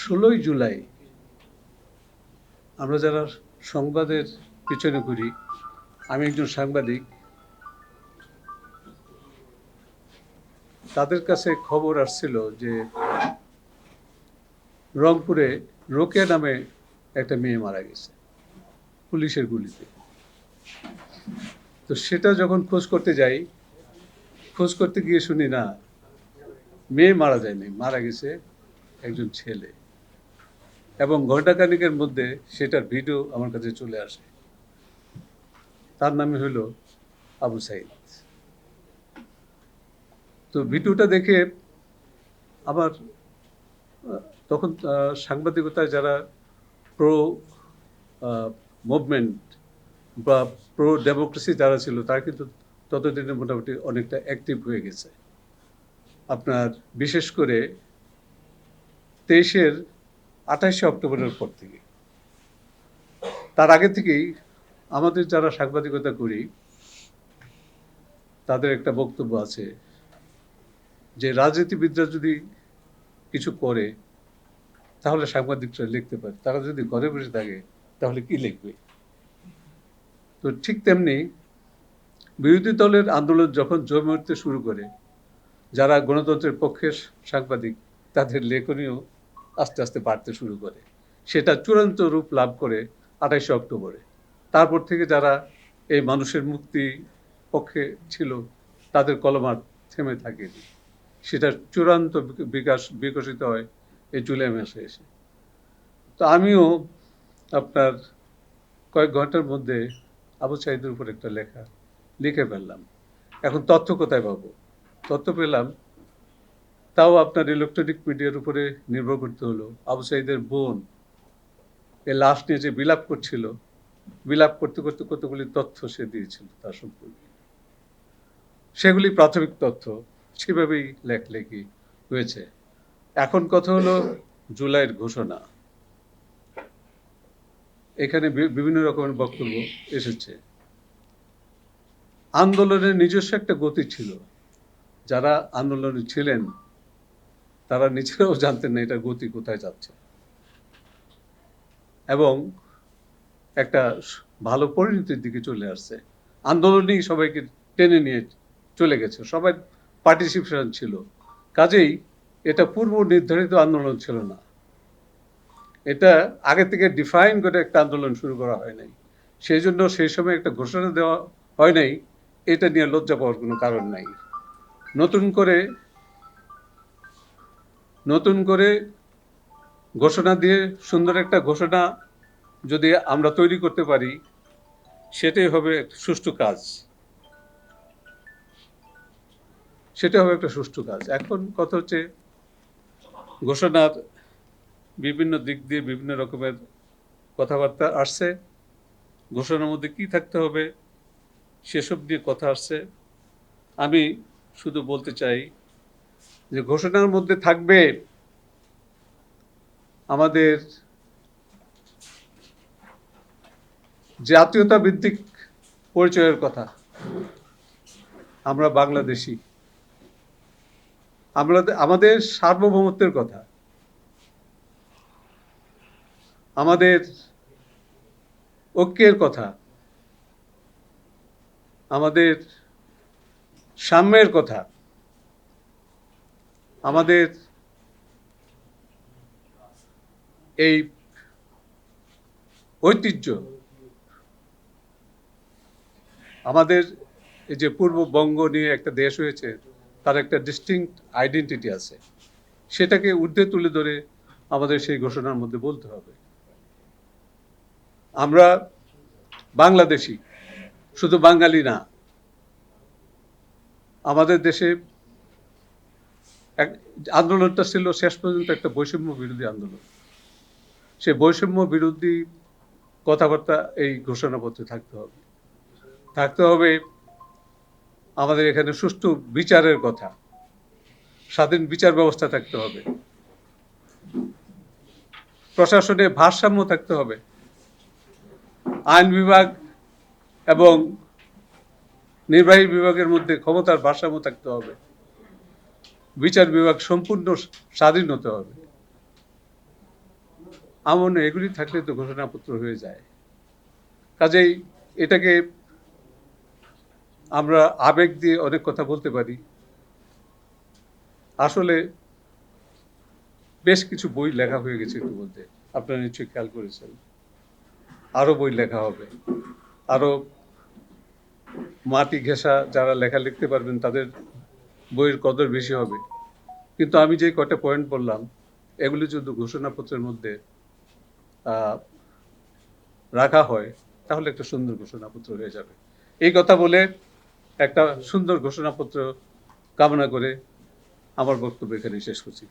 ষোলোই জুলাই আমরা যারা সংবাদের পিছনে ঘুরি, আমি একজন সাংবাদিক, তাদের কাছে খবর আসছিল যে রংপুরে রোকেয়া নামে একটা মেয়ে মারা গেছে, পুলিশের গুলিতে। তো সেটা যখন খোঁজ করতে যাই, খোঁজ করতে গিয়ে শুনি, না, মেয়ে মারা যায়নি, মারা গেছে একজন ছেলে। এবং ঘণ্টাখানিকের মধ্যে সেটার ভিডিও আমার কাছে চলে আসে। তার নামে হলো আবু সাইদ। তো ভিডিওটা দেখে আমার তখন সাংবাদিকতায় যারা প্রো মুভমেন্ট বা প্রো ডেমোক্রেসি যারা ছিল, তারা কিন্তু ততদিনে মোটামুটি অনেকটা অ্যাক্টিভ হয়ে গেছে। আপনার বিশেষ করে তেইশের আঠাশে অক্টোবরের পর থেকে। তার আগে থেকেই আমাদের যারা সাংবাদিকতা করি, তাদের একটা বক্তব্য আছে যে, রাজনীতিবিদরা যদি কিছু করে, তাহলে সাংবাদিকরা লিখতে পারে। তারা যদি ঘরে বসে থাকে, তাহলে কি লিখবে? তো ঠিক তেমনি বিরোধী দলের আন্দোলন যখন জমে উঠতে শুরু করে, যারা গণতন্ত্রের পক্ষে সাংবাদিক, তাদের লেখনীও আস্তে আস্তে বাড়তে শুরু করে। সেটা চূড়ান্ত রূপ লাভ করে আঠাইশে অক্টোবরে। তারপর থেকে যারা এই মানুষের মুক্তি পক্ষে ছিল, তাদের কলমার থেমে থাকেনি। সেটা চূড়ান্ত বিক- বিকাশ, বিকশিত হয় এই জুলাই মাসে এসে। তো আমিও আপনার কয়েক ঘণ্টার মধ্যে আবু সাইদের উপর একটা লেখা লিখে ফেললাম। এখন তথ্য কোথায় পাবো? তথ্য পেলাম তাও আপনার ইলেকট্রনিক মিডিয়ার উপরে নির্ভর করতে হলো। আবু সাইদের বোন, এ লাশ নিয়ে যে বিলাপ করছিল, বিলাপ করতে করতে কতগুলি তথ্য সে দিয়েছিল তার সম্পর্কে। সেগুলি প্রাথমিক তথ্য, সেভাবেই লেখলেখি হয়েছে। এখন কথা হলো জুলাইয়ের ঘোষণা। এখানে বিভিন্ন রকমের বক্তব্য এসেছে। আন্দোলনের নিজস্ব একটা গতি ছিল। যারা আন্দোলনে ছিলেন তারা নিজেরাও জানতেন না এটা গতি কোথায় যাচ্ছে। এবং একটা ভালো পরিণতির দিকে চলে আসছে। আন্দোলনই সবাইকে টেনে নিয়ে চলে গেছে। সবাই পার্টিসিপেশন ছিল। কাজেই এটা পূর্ব নির্ধারিত আন্দোলন ছিল না। এটা আগে থেকে ডিফাইন করে একটা আন্দোলন শুরু করা হয় নাই। সেই জন্য সেই সময় একটা ঘোষণা দেওয়া হয় নাই। এটা নিয়ে লজ্জা পাওয়ার কোনো কারণ নাই। নতুন করে নতুন করে ঘোষণা দিয়ে সুন্দর একটা ঘোষণা যদি আমরা তৈরি করতে পারি, সেটাই হবে সুষ্ঠু কাজ। সেটা হবে একটা সুষ্ঠু কাজ। এখন কথা হচ্ছে ঘোষণার বিভিন্ন দিক দিয়ে বিভিন্ন রকমের কথাবার্তা আসছে। ঘোষণার মধ্যে কি থাকতে হবে, সেসব নিয়ে কথা আসছে। আমি শুধু বলতে চাই যে ঘোষণার মধ্যে থাকবে আমাদের জাতীয়তা ভিত্তিক পরিচয়ের কথা। আমরা বাংলাদেশি। আমরা আমাদের সার্বভৌমত্বের কথা। আমাদের ঐক্যের কথা। আমাদের সাম্যের কথা। আমাদের এই ঐতিহ্য, আমাদের এই যে পূর্ববঙ্গ নিয়ে একটা দেশ হয়েছে, তার একটা ডিস্টিংক্ট আইডেন্টিটি আছে। সেটাকে ঊর্ধ্বে তুলে ধরে আমাদের সেই ঘোষণার মধ্যে বলতে হবে। আমরা বাংলাদেশি, শুধু বাঙালি না, আমাদের দেশে এক আন্দোলনটা ছিল শেষ পর্যন্ত একটা বৈষম্য বিরোধী আন্দোলন। সেই বৈষম্য বিরোধী কথাবার্তা এই ঘোষণাপত্রে থাকতে হবে। থাকতে হবে আমাদের এখানে সুষ্ঠু বিচারের কথা। স্বাধীন বিচার ব্যবস্থা থাকতে হবে। প্রশাসনে ভারসাম্য থাকতে হবে। আইন বিভাগ এবং নির্বাহী বিভাগের মধ্যে ক্ষমতার ভারসাম্য থাকতে হবে। বিচার বিভাগ সম্পূর্ণ স্বাধীন হতে হবে। আমার এগুলি থাকলে তো ঘোষণাপত্র হয়ে যায়। কাজেই এটাকে আমরা আবেগ দিয়ে অনেক কথা বলতে পারি। আসলে বেশ কিছু বই লেখা হয়ে গেছে ইতিমধ্যে। আপনারা নিশ্চয়ই খেয়াল করেছেন। আরও বই লেখা হবে। আরও মাটি ঘেঁষা যারা লেখা লিখতে পারবেন তাদের বইয়ের কদর বেশি হবে। কিন্তু আমি যে কটা পয়েন্ট বললাম এগুলি যদি ঘোষণাপত্রের মধ্যে রাখা হয়, তাহলে একটা সুন্দর ঘোষণাপত্র হয়ে যাবে। এই কথা বলে একটা সুন্দর ঘোষণাপত্র কামনা করে আমার বক্তব্য এখানে শেষ করছি।